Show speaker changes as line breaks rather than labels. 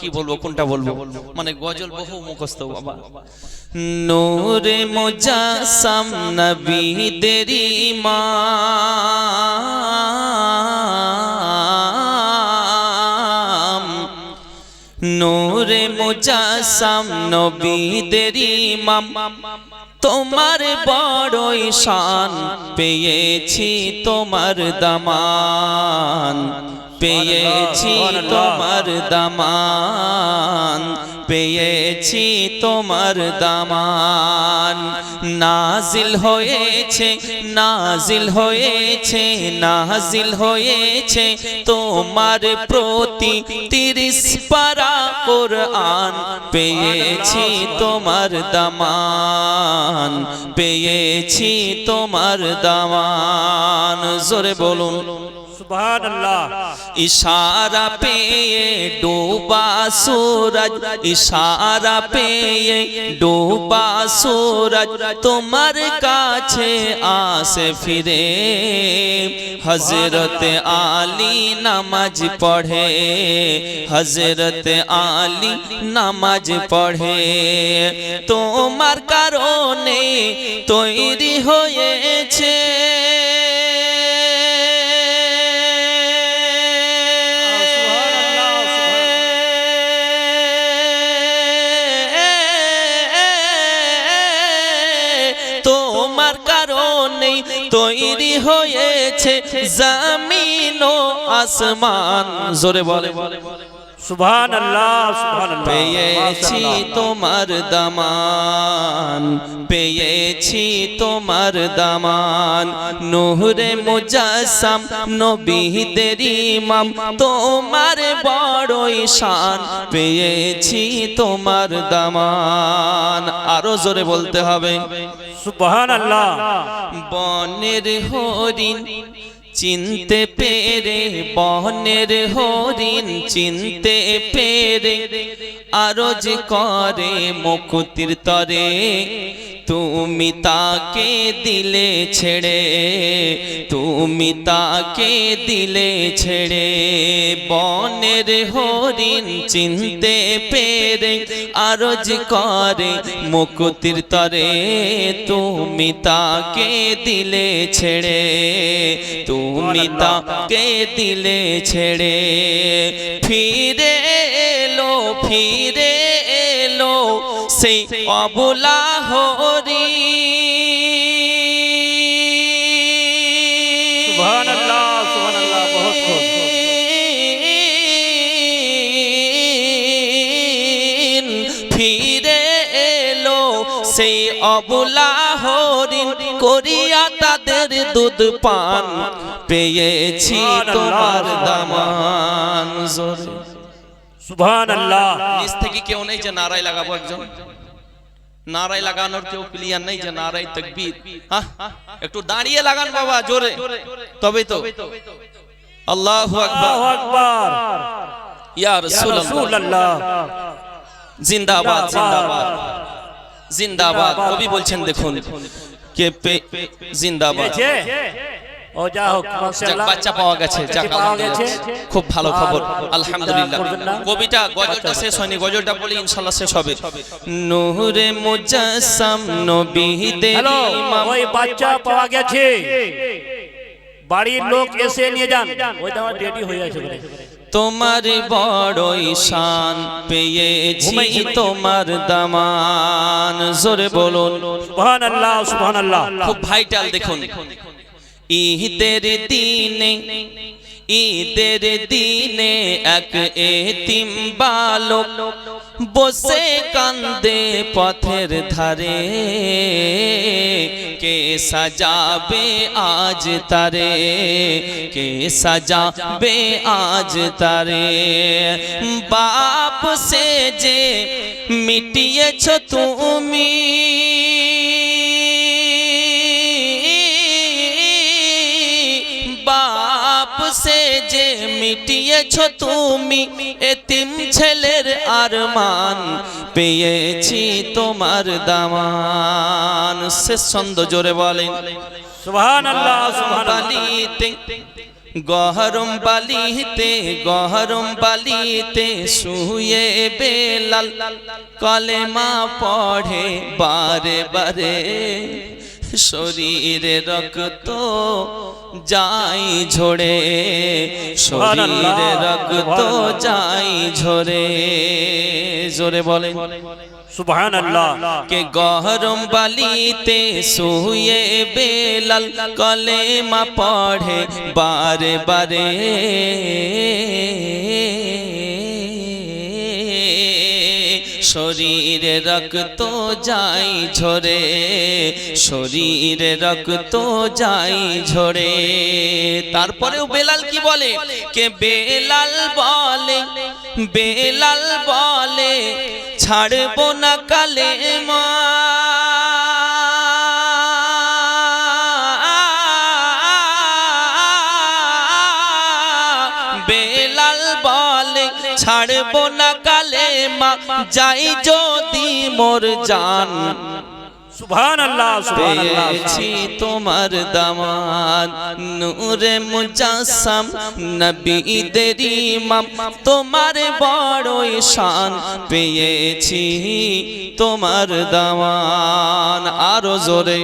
কি বলব, কোনটা বলব? মানে গজল বহু মুখস্থ, বাবা। নূরে মুজাসসাম নবীদের ইমাম নূরে মুজাসসাম নবীদের ইমাম তোমার বড়ই শান পেয়েছি তোমার দামান। পেয়েছি তোমার দামান পেয়েছি তোমার দামান। নাজিল হয়েছে নাজিল হয়েছে নাজিল হয়েছে তোমার প্রতি তিরিশ পারা কোরআন। পেয়েছি তোমার দামান পেয়েছি তোমার দামান। জোরে বলুন। ইশারা পেয়ে ডোবা সুরজ, ইশারা পেয়ে ডোবা সুরজ, তোমার কাছে আসে ফিরে। হজরত আলী নামাজ পড়ে হজরত আলী নামাজ পড়ে। তোমার কারণে তৈরি হয়েছে তোমার কারণে তৈরি হয়েছে জামিন ও আসমান। জোরে বলে।
সুবহানাল্লাহ
পেয়েছি তোমার দামান পেয়েছি তোমার দামান। নহরে মুজাসসাম নবীদের ইমাম তোমার বড়ই শান। পেয়েছি তোমার দামান। আরও জোরে বলতে হবে।
সুবহানাল্লাহ।
বনের হরিণ চিনতে পেরে বহনের হরিণ চিনতে পেরে আরজ করে মুকুতির তরে তুমি তাকে দিলে ছেড়ে, তুমি তাকে দিলে ছেড়ে। বনের হরিণ চিনতে পেরে, আরজ করে মুকুতির তরে। তুমি তাকে দিলে ছেড়ে, তুমি তাকে দিলে ছেড়ে। ফিরে এলো, ফিরে সেই অবলা হরি। ফিরে এলো সেই অবলা হরিণ করিয়া তাদের দুধ পান। পেয়েছি তোমার দামান জোরে। নিচ থেকে কেউ নেই যে নারাই লাগাবো একজন। নারাই লাগানোর কেউ ক্লিয়ার নেই যে নারাই তকবীর। হ্যাঁ একটু দাঁড়িয়ে লাগান বাবা জোরে। তবেই তো। আল্লাহু আকবার। ইয়া রাসূলুল্লাহ। জিন্দাবাদ জিন্দাবাদ। জিন্দাবাদ। কবি বলছেন দেখুন কে জিন্দাবাদ।
ও যা হোক
বাচ্চা পাওয়া গেছে। খুব ভালো খবর আলহামদুলিল্লাহ। কবিটা গজলটা শেষ হয়নি গজলটা বলি ইনশাআল্লাহ শেষ হবে। নূরে মুজাসসাম নবীদের
হ্যালো
ইমাম।
ওই বাচ্চা পাওয়া গেছে। বাড়ির লোক এসে নিয়ে যান। ওই আমার রেডি হয়ে আছে
তোমার বড়ই শান পেয়েছি। তোমার দামান। জোরে বলুন।
সুবহানাল্লাহ সুবহানাল্লাহ।
খুব ভাইটাল দেখুন। ঈদের দিনে ঈদের দিনে এক এতিম বালক বসে কান্দে পথের ধারে। কে সাজাবে আজ তারে? কে সাজাবে আজ তারে? বাপ সে যে মিটিয়েছ তুমি বাপ সে যে মিটিয়েছ তুমি এতিম ছেলের আরমান পেয়েছি তোমার দামান সে ছন্দ জোরে বলেন।
সুবহানাল্লাহ সুবহানাল্লাহ।
বালিতে গহরম বালিতে গহরম বালিতে শুয়ে বেলাল কলেমা পড়ে বারে বারে। শরীরে রক্ত যাই ঝরে শরীরে রক্ত যাই ঝরে। জোরে বলে
সুবহান আল্লাহ
কে গহরম বালিতে শুয়ে বেলাল কলেমা পড়ে বারে বারে। শরীরে রক্ত যাই ঝরে, শরীরে রক্ত যাই ঝরে। তারপরেও বেলাল কি বলে? কে বেলাল বলে বেলাল বলে, ছাড়বো না কালে মা বেলাল বলে, ছাড়বো না যাই যদি মোর জান।
সুবহান আল্লাহ সুবহান আল্লাহ
পেয়েছি তোমার দামান। নূরে মুজাসসাম নবীদের ইমাম তোমার বড়ই শান পেয়েছি তোমার দামান। আরও জোরে।